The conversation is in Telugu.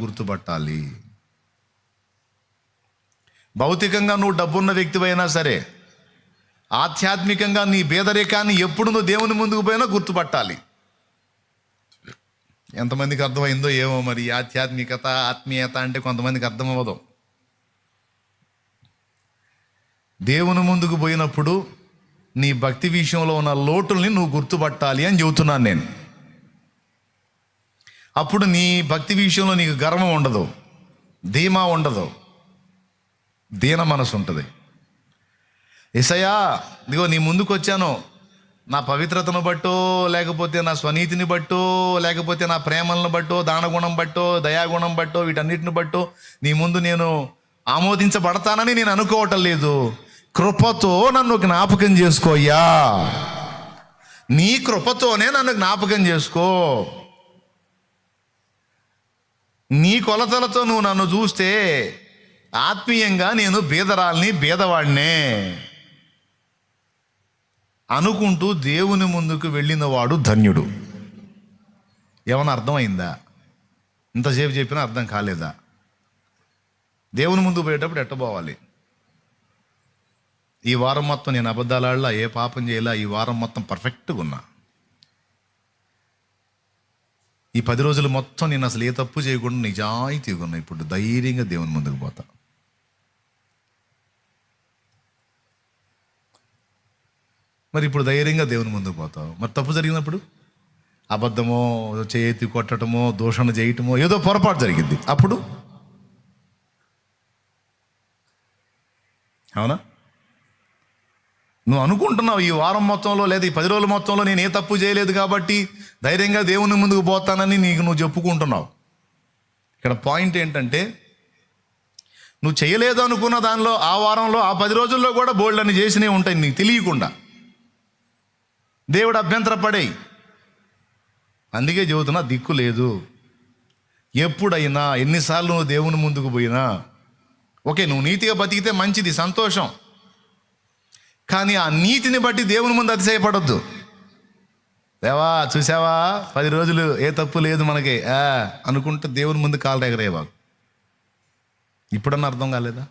గుర్తుపట్టాలి. భౌతికంగా నువ్వు డబ్బున్న వ్యక్తివైనా సరే ఆధ్యాత్మికంగా నీ పేదరికాన్ని ఎప్పుడు నువ్వు దేవుని ముందుకు పోయినా గుర్తుపట్టాలి. ఎంతమందికి అర్థమైందో ఏమో మరి ఆధ్యాత్మికత ఆత్మీయత అంటే కొంతమందికి అర్థం అవ్వదు దేవుని ముందుకు పోయినప్పుడు నీ భక్తి విషయంలో ఉన్న లోటుల్ని నువ్వు గుర్తుపట్టాలి అని చెబుతున్నాను నేను. అప్పుడు నీ భక్తి విషయంలో నీకు గర్వం ఉండదు. ధీమా ఉండదు. దీన మనసు ఉంటుంది. ఇసయా ఇదిగో నీ ముందుకు వచ్చాను నా పవిత్రతను బట్టో లేకపోతే నా స్వనీతిని బట్టో లేకపోతే నా ప్రేమలను బట్టో దానగుణం బట్టో దయాగుణం బట్టో వీటన్నిటిని బట్టో నీ ముందు నేను ఆమోదించబడతానని నేను అనుకోవటం లేదు. కృపతో నన్ను జ్ఞాపకం చేసుకోయ్యా నీ కృపతోనే నన్ను జ్ఞాపకం చేసుకో. నీ కొలతలతో నువ్వు నన్ను చూస్తే ఆత్మీయంగా నేను బీదరాల్ని బీదవాడినే అనుకుంటూ దేవుని ముందుకు వెళ్ళిన వాడు ధన్యుడు. ఏమన్నా అర్థమైందా? ఇంతసేపు చెప్పినా అర్థం కాలేదా? దేవుని ముందు పోయేటప్పుడు ఎట్టబోవాలి ఈ వారం మొత్తం నేను అబద్ధాలాడలా ఏ పాపం చేయలా ఈ వారం మొత్తం పర్ఫెక్ట్గా ఉన్నా. ఈ పది రోజులు మొత్తం నేను అసలు ఏ తప్పు చేయకుండా నిజాయితీగా ఉన్నా. ఇప్పుడు ధైర్యంగా దేవుని ముందుకు పోతా. మరి ఇప్పుడు ధైర్యంగా దేవుని ముందుకు పోతావు. మరి తప్పు జరిగినప్పుడు? అబద్ధమో చేతి కొట్టడమో దూషణ చేయటమో ఏదో పొరపాటు జరిగింది అప్పుడు? అవునా? నువ్వు అనుకుంటున్నావు ఈ వారం మొత్తంలో లేదా ఈ పది రోజుల మొత్తంలో నేను ఏ తప్పు చేయలేదు కాబట్టి ధైర్యంగా దేవుని ముందుకు పోతానని నీకు నువ్వు చెప్పుకుంటున్నావు. ఇక్కడ పాయింట్ ఏంటంటే నువ్వు చేయలేదు అనుకున్న దానిలో ఆ వారంలో ఆ పది రోజుల్లో కూడా బోల్డ్ అని చేసినవి ఉంటాయి నీకు తెలియకుండా. దేవుడు అభ్యంతరపడేయి. అందుకే చెబుతున్నా దిక్కు లేదు. ఎప్పుడైనా ఎన్నిసార్లు నువ్వు దేవుని ముందుకు పోయినా ఓకే నువ్వు నీతిగా బతికితే మంచిది సంతోషం. కానీ ఆ నీతిని బట్టి దేవుని ముందు అతిశయపడొద్దు. దేవా చూసావా పది రోజులు ఏ తప్పు లేదు మనకి. అనుకుంటే దేవుని ముందు కాలు ఎగరేవాకు ఇప్పుడన్నా అర్థం కాలేదా?